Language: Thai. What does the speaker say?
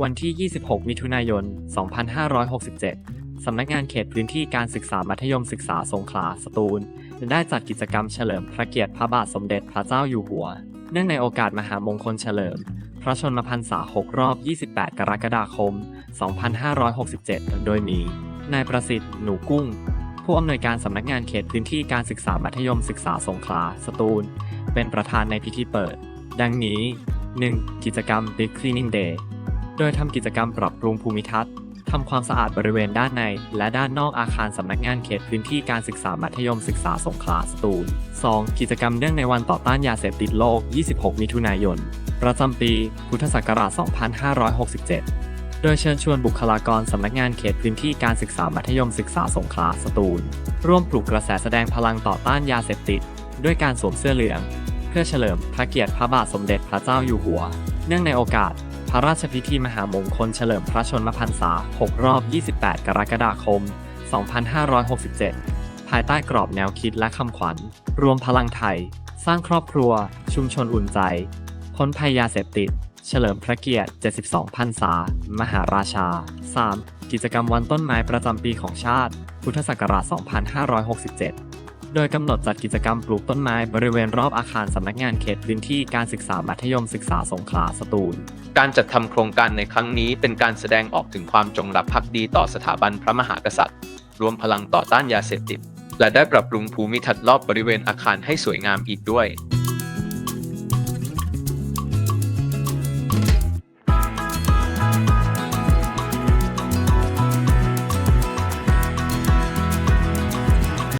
วันที่ 26 มิถุนายน 2567 สำนักงานเขตพื้นที่การศึกษามัธยมศึกษาสงขลาสตูล ได้จัดกิจกรรมเฉลิมพระเกียรติพระบาทสมเด็จพระเจ้าอยู่หัว เนื่องในโอกาสมหามงคลเฉลิม พระชนมพรรษา 6 รอบ 28 กรกฎาคม 2567 โดยมี นายประสิทธิ์ หนูกุ้ง ผู้อำนวยการสำนักงานเขตพื้นที่การศึกษามัธยมศึกษาสงขลาสตูล เป็นประธานในพิธีเปิด ดังนี้ 1. กิจกรรม Big Cleaning Day โดยทำกิจกรรมปรับปรุงภูมิทัศน์ทำความสะอาดบริเวณด้านใน และด้านนอกอาคารสำนักงานเขตพื้นที่การศึกษามัธยมศึกษาสงขลาสตูล 2. กิจกรรมเนื่องในวันต่อต้านยาเสพติดโลก 26 มิถุนายน ประจำปี พุทธศักราช 2567 โดยเชิญชวนบุคลากรสำนักงานเขตพื้นที่การศึกษามัธยมศึกษาสงขลาสตูล ร่วมปลุกกระแสแสดงพลังต่อต้านยาเสพติด ด้วยการสวมเสื้อเหลือง เพื่อเฉลิมพระเกียรติพระบาทสมเด็จพระเจ้าอยู่หัว เนื่องในโอกาส พระราชพิธีมหามงคลเฉลิมพระชนมพรรษา 6 รอบ 28 กรกฎาคม 2567 ภายใต้กรอบแนวคิดและคำขวัญ รวมพลังไทย สร้างครอบครัว ชุมชนอุ่นใจ พ้นภัยยาเสพติด เฉลิมพระเกียรติ 72 พรรษา มหาราชา 3. กิจกรรมวันต้นไม้ประจำปีของชาติ พุทธศักราช 2567 โดยกำหนดจัดกิจกรรมปลูกต้นไม้บริเวณรอบอาคารสำนักงานเขตพื้นที่การศึกษามัธยมศึกษาสงขลาสตูล การจัดทำโครงการในครั้งนี้เป็นการแสดงออกถึงความจงรักภักดีต่อสถาบันพระมหากษัตริย์ รวมพลังต่อต้านยาเสพติด และได้ปรับปรุงภูมิทัศน์รอบบริเวณอาคารให้สวยงามอีกด้วย